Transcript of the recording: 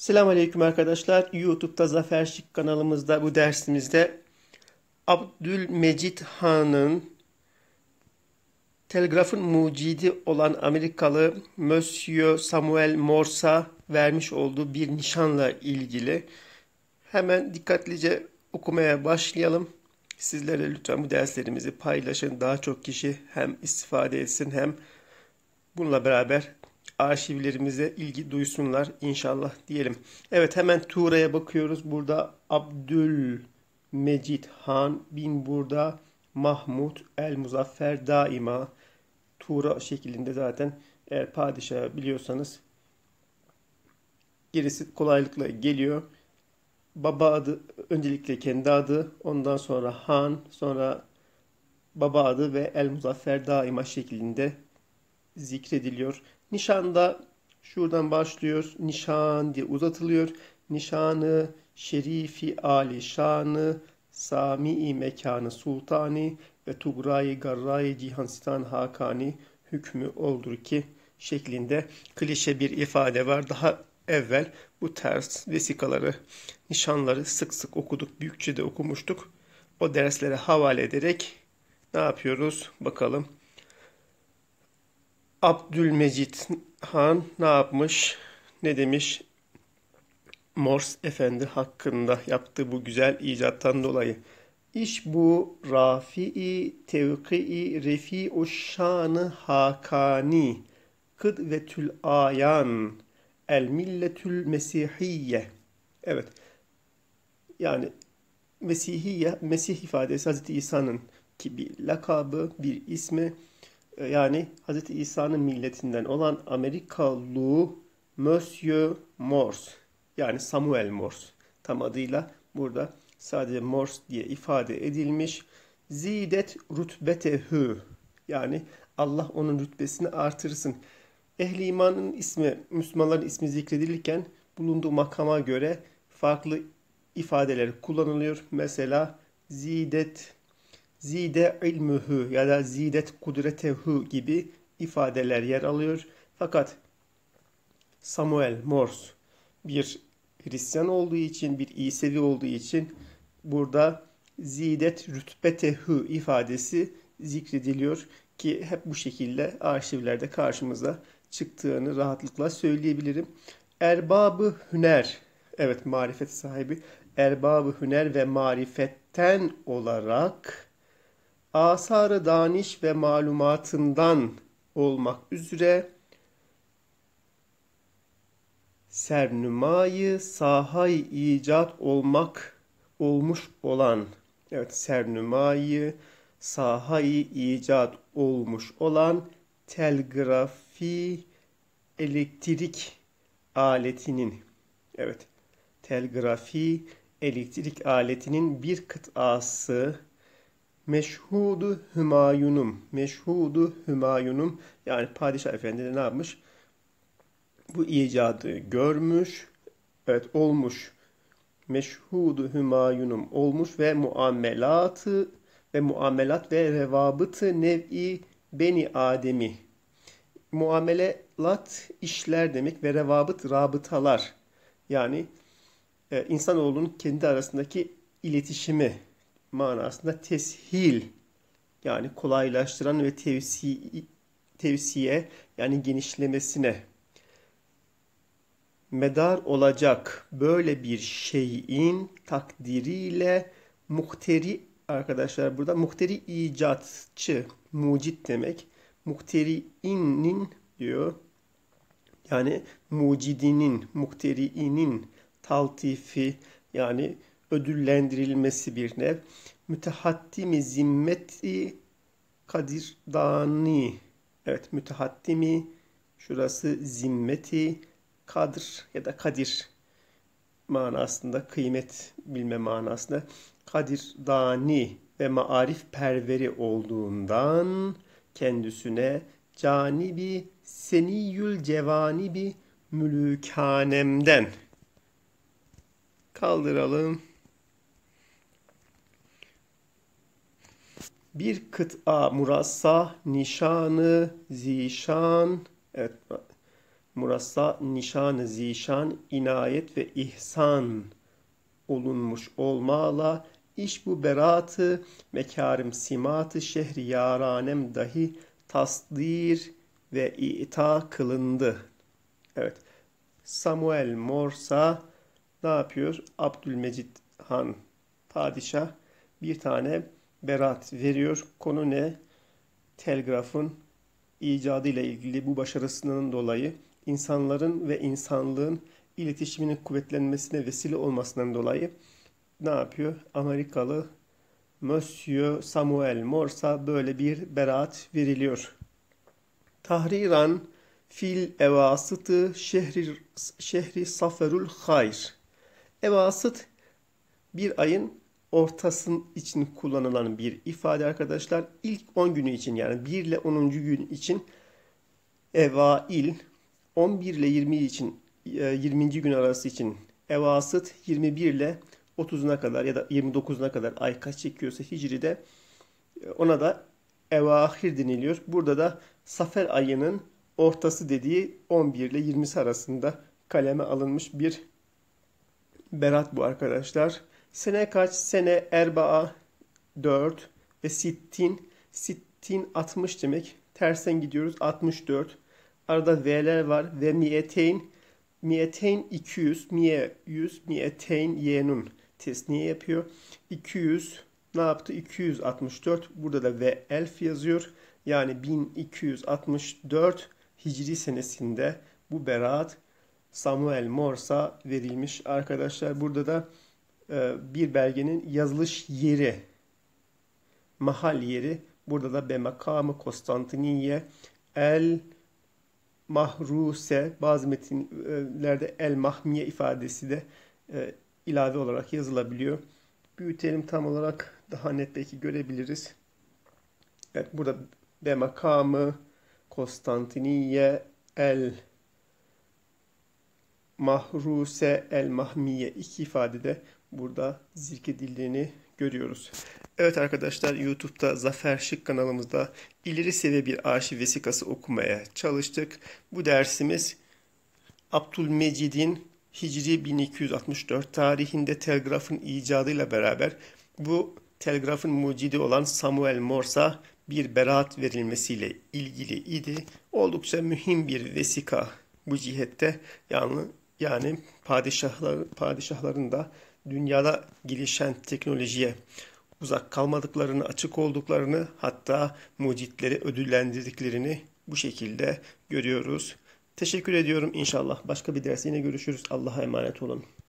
Selamünaleyküm arkadaşlar. YouTube'da Zafer Şık kanalımızda bu dersimizde Abdülmecit Han'ın telgrafın mucidi olan Amerikalı Monsieur Samuel Morse'a vermiş olduğu bir nişanla ilgili hemen dikkatlice okumaya başlayalım. Sizlere lütfen bu derslerimizi paylaşın. Daha çok kişi hem istifade etsin hem bununla beraber arşivlerimize ilgi duysunlar inşallah diyelim. Evet hemen Tuğra'ya bakıyoruz. Burada Abdülmecit Han bin burada Mahmud El Muzaffer daima Tuğra şeklinde zaten eğer padişahı biliyorsanız gerisi kolaylıkla geliyor. Baba adı öncelikle kendi adı ondan sonra Han sonra baba adı ve El Muzaffer daima şeklinde zikrediliyor. Nişanda şuradan başlıyor. Nişan diye uzatılıyor. Nişanı, şerifi ali şanı, sami mekanı sultani ve tugrayı garrayı cihanstan hakani hükmü oldur ki şeklinde klişe bir ifade var. Daha evvel bu ters vesikaları, nişanları sık sık okuduk. Büyükçe de okumuştuk. O derslere havale ederek ne yapıyoruz? Bakalım. Abdülmecit Han ne yapmış? Ne demiş? Mors Efendi hakkında yaptığı bu güzel icattan dolayı. İş bu rafi'i tevki'i refi'u şanı hakani kıdvetül ayan el milletül mesihiyye. Evet. Yani Mesihiyye, Mesih ifadesi Hz. İsa'nın ki bir lakabı, bir ismi yani Hz. İsa'nın milletinden olan Amerikalı Monsieur Morse yani Samuel Morse tam adıyla burada sadece Morse diye ifade edilmiş. Zidet rütbetehü yani Allah onun rütbesini artırsın. Ehli imanın ismi, Müslümanların ismi zikredilirken bulunduğu makama göre farklı ifadeler kullanılıyor. Mesela zidet zide ilmuhu ya da zidet kudretehu gibi ifadeler yer alıyor. Fakat Samuel Morse bir Hristiyan olduğu için, bir İsevi olduğu için burada zidet rütbetehu ifadesi zikrediliyor ki hep bu şekilde arşivlerde karşımıza çıktığını rahatlıkla söyleyebilirim. Erbabı hüner, evet marifet sahibi, erbabı hüner ve marifetten olarak asarı daniş ve malumatından olmak üzere sernümayı sahay icat olmak olmuş olan evet sernümayı sahay icat olmuş olan telgrafi elektrik aletinin evet telgrafi elektrik aletinin bir kıtası Meşhudu Hümayunum. Meşhudu Hümayunum. Yani padişah efendi de ne yapmış? Bu icadı görmüş. Evet olmuş. Meşhudu Hümayunum olmuş ve muamelatı ve muamelat ve revabıtı nev'i beni Ademi. Muamelat işler demek ve revabıt rabıtalar. Yani e, insanoğlunun kendi arasındaki iletişimi manasında teshil yani kolaylaştıran ve tevsi, tevsiye yani genişlemesine medar olacak böyle bir şeyin takdiriyle muhteri arkadaşlar burada muhteri icatçı mucit demek. Muhteriinin diyor yani mucidinin muhteriinin taltifi yani ödüllendirilmesi bir nev. Mütehattimi zimmeti kadirdani. Evet mütehattimi şurası zimmeti kadir ya da kadir manasında kıymet bilme manasında kadir dani ve maarif perveri olduğundan kendisine canibi seniyül cevanibi mülükanemden kaldıralım. Bir kıta murassa nişanı zişan evet murassa nişan zişan inayet ve ihsan olunmuş olmala iş bu beratı mekarim simatı şehri yaranem dahi tasdir ve ita kılındı. Evet. Samuel Morsa ne yapıyor? Abdülmecid Han padişah bir tane berat veriyor. Konu ne? Telgrafın icadı ile ilgili bu başarısının dolayı insanların ve insanlığın iletişiminin kuvvetlenmesine vesile olmasından dolayı ne yapıyor? Amerikalı Monsieur Samuel Morsa böyle bir beraat veriliyor. Tahriran fil evasıtı şehri, şehri saferul hayr. Evasıt bir ayın ortasın için kullanılan bir ifade arkadaşlar. İlk 10 günü için yani 1 ile 10. gün için evail, 11 ile 20 için 20. E, gün arası için evasıt, 21 ile 30'una kadar ya da 29'una kadar ay kaç çekiyorsa Hicri'de e, ona da evahir deniliyor. Burada da Safer ayının ortası dediği 11 ile 20'si arasında kaleme alınmış bir berat bu arkadaşlar. Sene kaç? Sene erbaa 4 ve sittin. Sittin 60 demek. Tersen gidiyoruz 64. Arada V'ler var ve miyeteyn. Miyeteyn 200. Miye 100. Miyeteyn yenun. Tesniye yapıyor. 200 ne yaptı? 264. Burada da ve elf yazıyor. Yani 1264 Hicri senesinde bu beraat Samuel Morsa verilmiş arkadaşlar. Burada da bir belgenin yazılış yeri, mahal yeri. Burada da be makamı Konstantiniye el mahruse bazı metinlerde el mahmiye ifadesi de e, ilave olarak yazılabiliyor. Büyütelim tam olarak daha net belki görebiliriz. Evet burada be makamı Konstantiniye el mahruse el mahmiye iki ifadede burada zikredildiğini görüyoruz. Evet arkadaşlar YouTube'da Zafer Şık kanalımızda ileri seviye bir arşiv vesikası okumaya çalıştık. Bu dersimiz Abdülmecid'in Hicri 1264 tarihinde telgrafın icadıyla beraber bu telgrafın mucidi olan Samuel Morsa bir beraat verilmesiyle ilgili idi. Oldukça mühim bir vesika bu cihette yani yani padişahlar, padişahların da dünyada gelişen teknolojiye uzak kalmadıklarını, açık olduklarını hatta mucitleri ödüllendirdiklerini bu şekilde görüyoruz. Teşekkür ediyorum inşallah. Başka bir ders yine görüşürüz. Allah'a emanet olun.